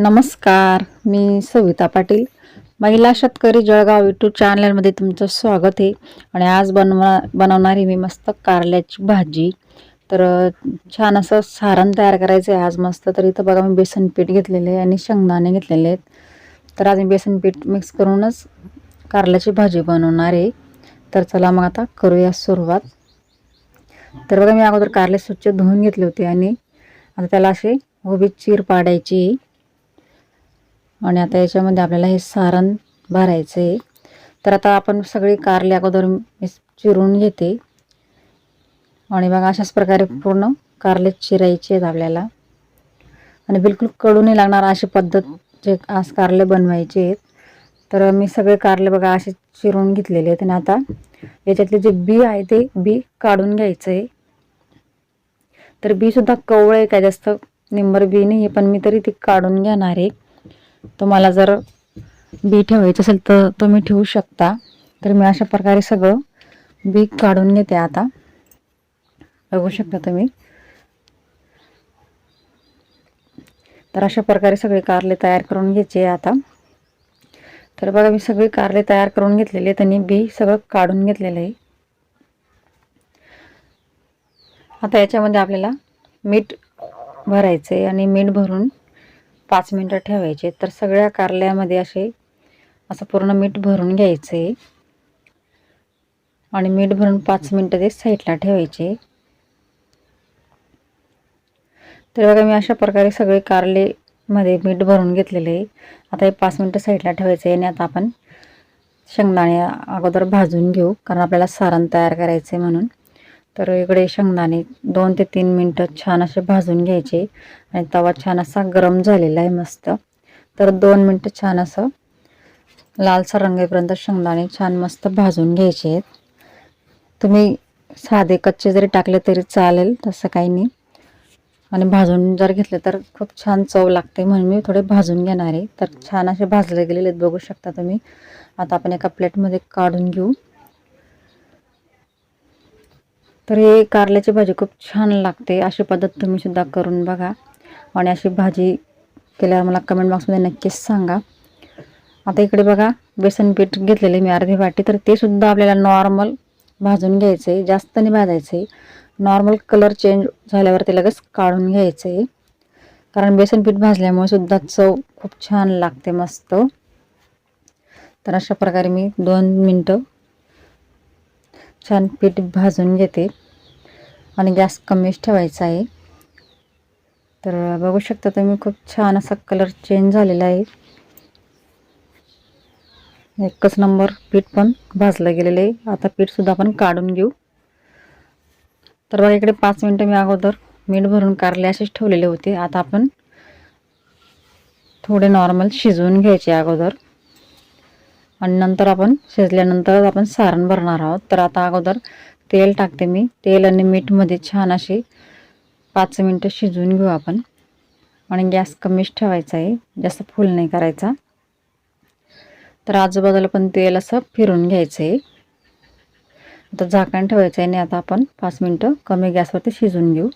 नमस्कार मी सविता पाटील. महिला शेतकरी जळगाव यूट्यूब चॅनलमध्ये तुमचं स्वागत आहे. आणि आज बनवा बनवणारी मी मस्त कारल्याची भाजी. तर छान असं सारण तयार करायचं आहे आज मस्त तर इथं बघा मी बेसन पीठ घेतलेले आहे आणि शेंगदाणे घेतलेले आहेत. तर आज मी बेसन पीठ मिक्स करूनच कारल्याची भाजी बनवणार आहे. तर चला मग आता करूया सुरुवात. तर बघा मी अगोदर कारले स्वच्छ धुवून घेतले होते आणि आता त्याला असे उभी चीर पाडायची आणि आता याच्यामध्ये आपल्याला हे सारण भरायचं आहे तर आता आपण सगळी कारले अगोदर मी चिरून घेते. आणि बघा अशाच प्रकारे पूर्ण कारले चिरायचे आहेत आपल्याला. आणि बिलकुल कळू नाही लागणार अशी पद्धत जे आज कारले बनवायचे आहेत. तर मी सगळे कारले बघा असे चिरून घेतलेले आहेत. आणि आता याच्यातले जे बी आहे ते बी काढून घ्यायचं आहे तर बी सुद्धा आहे काय जास्त निंबर बी नाही आहे पण मी तरी ती काढून घेणार आहे. तुम्हाला जर बी ठेवायचं असेल तर तुम्ही ठेवू शकता. तर मी अशा प्रकारे सगळं बी काढून घेते आता. बघू शकता तुम्ही. तर अशा प्रकारे सगळे कारले तयार करून घ्यायचे आता. तर बघा मी सगळे कारले तयार करून घेतलेले त्यांनी बी सगळं काढून घेतलेलं आहे. आता याच्यामध्ये आपल्याला मीठ भरायचं आहे आणि मीठ भरून पाच मिनटं ठेवायचे. तर सगळ्या कारल्यामध्ये असे असं पूर्ण मीठ भरून घ्यायचं. आहे आणि मीठ भरून पाच मिनटं ते साईडला ठेवायचे. तर बघा मी अशा प्रकारे सगळे कारले मध्ये मीठ भरून घेतलेले. आहे आता हे पाच मिनटं साईडला ठेवायचं आहे आणि आता आपण शेंगदाणे अगोदर भाजून घेऊ. कारण आपल्याला सारण तयार करायचं आहे म्हणून. तर इकडे शेंगदाणे दोन ते तीन मिनटं छान असे भाजून घ्यायचे. आणि तवा छान असा गरम झालेला आहे मस्त. तर दोन मिनटं छान असं लालसर रंगेपर्यंत शेंगदाणे छान मस्त भाजून घ्यायचे आहेत. तुम्ही साधे कच्चे जरी टाकले तरी चालेल तसं काही नाही. आणि भाजून जर घेतले तर खूप छान चव लागते म्हणून मी थोडे भाजून घेणार आहे. तर छान असे भाजले गेलेले आहेत बघू शकता तुम्ही. आता आपण एका प्लेटमध्ये काढून घेऊ. तर हे कारल्याची भाजी खूप छान लागते. अशी पद्धत तुम्ही सुद्धा करून बघा. आणि अशी भाजी केल्यावर मला कमेंट बॉक्समध्ये नक्कीच सांगा. आता इकडे बघा बेसन पीठ घेतलेले मी अर्धी वाटी. तर ते सुद्धा आपल्याला नॉर्मल भाजून घ्यायचं आहे जास्त नाही भाजायचं आहे नॉर्मल कलर चेंज झाल्यावर ते लगेच काढून घ्यायचं आहे कारण बेसन पीठ भाजल्यामुळे सुद्धा चव खूप छान लागते मस्त. तर अशा प्रकारे मी दोन मिनटं छान पीठ भाजून घेते. आणि गॅस कमीच ठेवायचा आहे. तर बघू शकता तुम्ही खूप छान असा कलर चेंज झालेला आहे. एकच नंबर पीठ पण भाजलं गेलेलं आहे. आता पीठसुद्धा आपण काढून घेऊ. तर बघा इकडे पाच मिनटं मी अगोदर मीठ भरून कारले असेच ठेवलेले होते. आता आपण थोडे नॉर्मल शिजवून घ्यायचे अगोदर. आणि नंतर आपण शिजल्यानंतर आपण सारण भरणार आहोत. तर आता अगोदर तेल टाकते मी. तेल आणि मीठमध्ये छान असे पाच मिनटं शिजवून घेऊ आपण. आणि गॅस कमीच ठेवायचा आहे. जास्त फुल नाही करायचा. तर आजूबाजूला पण तेल असं फिरून घ्यायचं आहे. आता झाकण ठेवायचं आहे आणि आता आपण पाच मिनटं कमी गॅसवरती शिजवून घेऊ.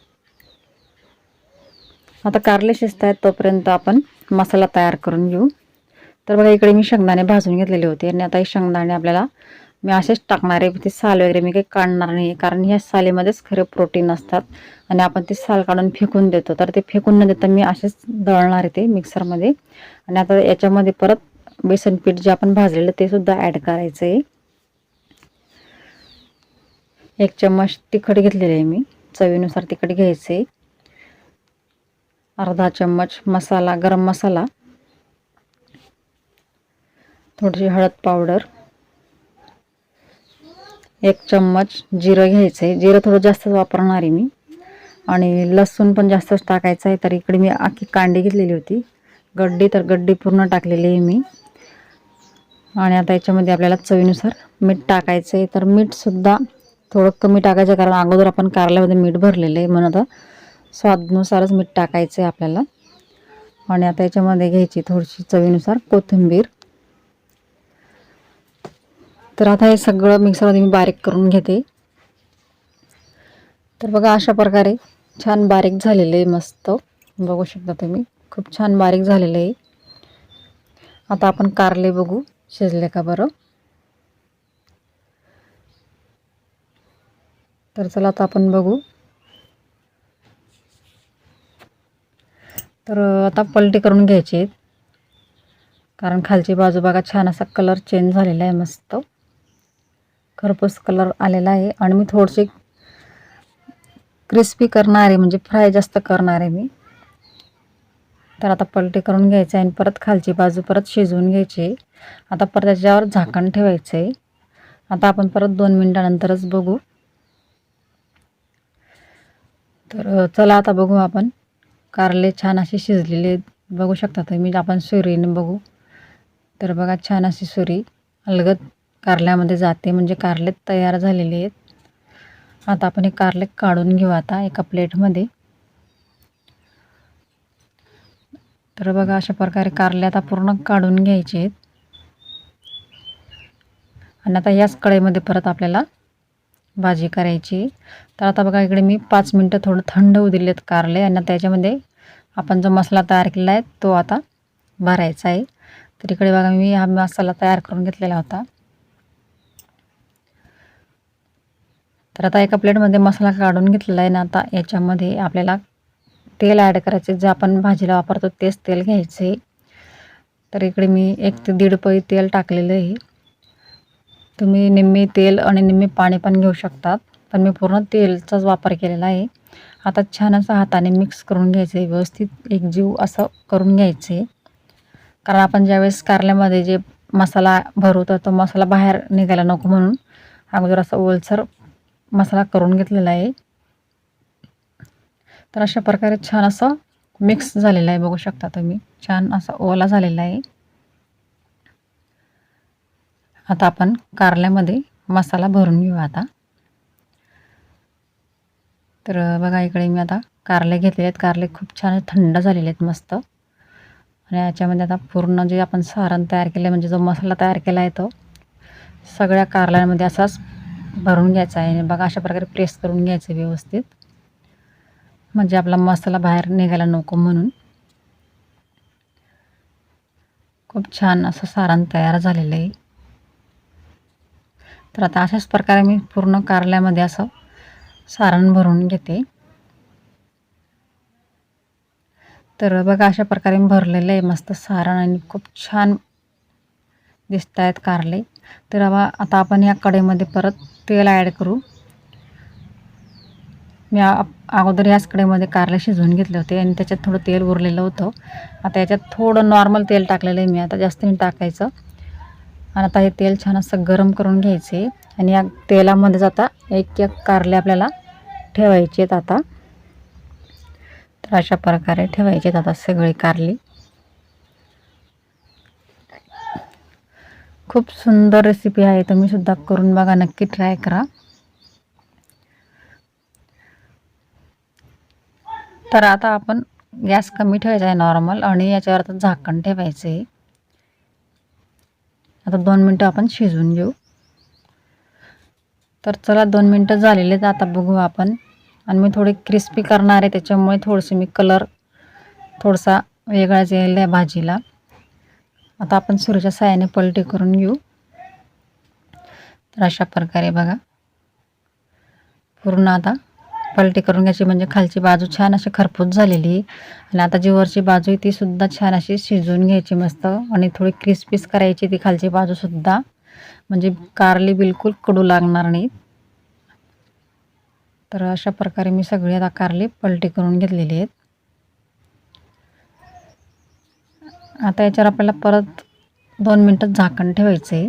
आता कारले शिजत आहेत तोपर्यंत आपण मसाला तयार करून घेऊ. तर बघा इकडे मी शेंगदाणे भाजून घेतलेले होते आणि आता हे शेंगदाणे आपल्याला मी असेच टाकणार आहे. ते साल वगैरे मी काही काढणार नाही कारण ह्या सालीमध्येच खरे प्रोटीन असतात आणि आपण ते साल काढून फेकून देतो. तर ते फेकून न देता मी असेच दळणार आहे ते मिक्सरमध्ये. आणि आता याच्यामध्ये परत बेसन पीठ जे आपण भाजलेलं ते सुद्धा ॲड करायचं आहे एक चम्मच तिखट घेतलेलं आहे मी. चवीनुसार तिखट घ्यायचं आहे अर्धा चम्मच मसाला गरम मसाला. थोडीशी हळद पावडर एक चम्मच जिरं घ्यायचं आहे जिरं थोडं जास्तच वापरणार आहे मी. आणि लसूण पण जास्तच टाकायचं आहे तर इकडे मी आखी कांडी घेतलेली होती. गड्डी तर गड्डी पूर्ण टाकलेली आहे मी. आणि आता याच्यामध्ये आपल्याला चवीनुसार मीठ टाकायचं आहे तर मीठसुद्धा थोडं कमी टाकायचं कारण अगोदर आपण कारल्यामध्ये मीठ भरलेलं आहे म्हणून आता स्वादनुसारच मीठ टाकायचं आहे आपल्याला. आणि आता याच्यामध्ये घ्यायची थोडीशी चवीनुसार कोथिंबीर. तर आता हे सगळं मिक्सरमध्ये मी बारीक करून घेते. तर बघा अशा प्रकारे छान बारीक झालेलं आहे मस्त. बघू शकता तुम्ही खूप छान बारीक झालेलं आहे. आता आपण कारले बघू शिजले का बरं? तर चला आता आपण बघू. तर आता पलटी करून घ्यायची आहेत. कारण खालची बाजू बघा छान असा कलर चेंज झालेला आहे मस्त. खरपूस कलर आलेला आहे. आणि मी थोडीशी क्रिस्पी करणार आहे. म्हणजे फ्राय जास्त करणार आहे मी. तर आता पलटी करून घ्यायचं आहे आणि परत खालची बाजू परत शिजवून घ्यायची आता परत त्याच्यावर झाकण ठेवायचं आहे. आता आपण परत दोन मिनटानंतरच बघू. तर चला आता बघू आपण. कारले छान असे शिजलेले बघू शकता तुम्ही आपण सुरीने बघू. तर बघा छान अशी सुरी अलगद कारल्यामध्ये जाते. म्हणजे कारले तयार झालेले आहेत. आता आपण हे कारले काढून घेऊ आता एका प्लेटमध्ये. तर बघा अशा प्रकारे कारले आता पूर्ण काढून घ्यायचे आहेत. आणि आता याच कढईमध्ये परत आपल्याला भाजी करायची. तर आता बघा इकडे मी पाच मिनटं थोडं थंड होऊ दिलेत कारले. आणि त्याच्यामध्ये आपण जो मसाला तयार केला आहे तो आता भरायचा आहे. तर इकडे बघा मी हा मसाला तयार करून घेतलेला होता. तर आता एका प्लेटमध्ये मसाला काढून घेतलेला आहे ना आता याच्यामध्ये आपल्याला तेल ॲड करायचे जे आपण भाजीला वापरतो तेच तेल घ्यायचे तर इकडे मी एक ते दीड पळी तेल टाकलेलं आहे. तुम्ही निम्मी तेल आणि निम्मी पाणी पण घेऊ शकतात पण मी पूर्ण तेलचाच वापर केलेला आहे. आता छान असं हाताने मिक्स करून घ्यायचं आहे व्यवस्थित एकजीव असं करून घ्यायचे कारण आपण ज्यावेळेस कारल्यामध्ये जे मसाला भरवतो तो मसाला बाहेर निघायला नको म्हणून अगोदर असं ओलसर मसाला करून घेतलेला आहे. तर अशा प्रकारे छान असं मिक्स झालेलं आहे बघू शकता तुम्ही. छान असा ओला झालेला आहे. आता आपण कारल्यामध्ये मसाला भरून घेऊ आता. तर बघा इकडे मी आता कारले घेतलेले आहेत. कारले खूप छान थंड झालेले आहेत मस्त. आणि याच्यामध्ये आता पूर्ण जे आपण सारण तयार केलं आहे म्हणजे जो मसाला तयार केला आहे तो सगळ्या कारल्यामध्ये असाच भरून घ्यायचा आहे. बघा अशा प्रकारे प्रेस करून घ्यायचं व्यवस्थित. म्हणजे आपला मसाला बाहेर निघायला नको म्हणून. खूप छान असं सारण तयार झालेलं आहे. तर आता अशाच प्रकारे मी पूर्ण कारल्यामध्ये असं सारण भरून घेते. तर बघा अशा प्रकारे मी भरलेलं आहे मस्त सारण आणि खूप छान दिसत आहेत कारले. तर आता आपण या कडेमध्ये परत तेल ॲड करू. मी अगोदर याच कडेमध्ये कारले शिजवून घेतले होते आणि त्याच्यात थोडं तेल उरलेलं होतं. आता याच्यात थोडं नॉर्मल तेल टाकलेलं आहे मी. आता जास्त नाही टाकायचं. आणि आता हे तेल छान असं गरम करून घ्यायचे. आणि या तेलामध्येच आता एक एक कारले आपल्याला ठेवायचे आहेत आता. तर अशा प्रकारे ठेवायचे आहेत आता सगळी कारली. खूप सुंदर रेसिपी आहे. तुम्ही सुद्धा करून बघा. नक्की ट्राय करा. तर आता आपण गॅस कमी ठेवायचा आहे नॉर्मल आणि याच्यावर आता झाकण ठेवायचं. आहे आता दोन मिनटं आपण शिजवून घेऊ. तर चला दोन मिनटं झालेले तर आता बघू आपण. आणि मी थोडी क्रिस्पी करणार आहे. त्याच्यामुळे थोडंसं मी कलर थोडासा वेगळाच येईल आहे भाजीला. आता आपण सुरूच्या साह्याने पलटी करून घेऊ. तर अशा प्रकारे बघा. पूर्ण आता पलटी करून घ्यायची म्हणजे खालची बाजू छान अशी खरपूस झालेली आहे. आणि आता जी वरची बाजू आहे ती सुद्धा छान अशी शिजवून घ्यायची मस्त. आणि थोडी क्रिस्पीस करायची ती खालची बाजूसुद्धा म्हणजे कारली बिलकुल कडू लागणार नाही तर अशा प्रकारे मी सगळी आता कारली पलटी करून घेतलेली आहेत. आता याच्यावर आपल्याला परत दोन मिनटं झाकण ठेवायचं आहे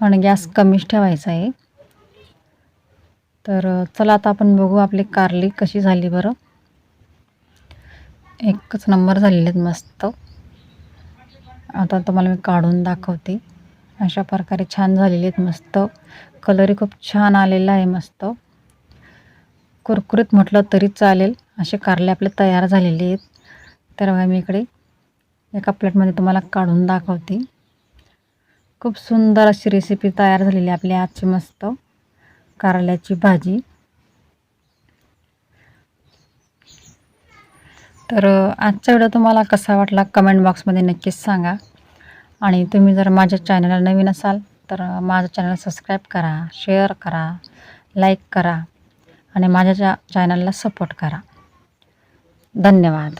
आणि गॅस कमीच ठेवायचा आहे. तर चला आता आपण बघू आपली कारली कशी झाली बरं. एकच नंबर झालेले आहेत मस्त. आता तुम्हाला मी काढून दाखवते. अशा प्रकारे छान झालेले आहेत मस्त. कलरही खूप छान आलेला आहे मस्त. कुरकुरीत म्हटलं तरी चालेल. असे कारले आपले तयार झालेले आहेत. तर बघा मी इकडे एका प्लेटमध्ये तुम्हाला काढून दाखवते. खूप सुंदर अशी रेसिपी तयार झालेली आपली आजची मस्त कारल्याची भाजी. तर आजचा व्हिडिओ तुम्हाला कसा वाटला कमेंट बॉक्समध्ये नक्कीच सांगा. आणि तुम्ही जर माझ्या चॅनलला नवीन असाल तर माझं चॅनल सबस्क्राईब करा शेअर करा लाईक करा आणि माझ्या चॅनलला सपोर्ट करा. धन्यवाद.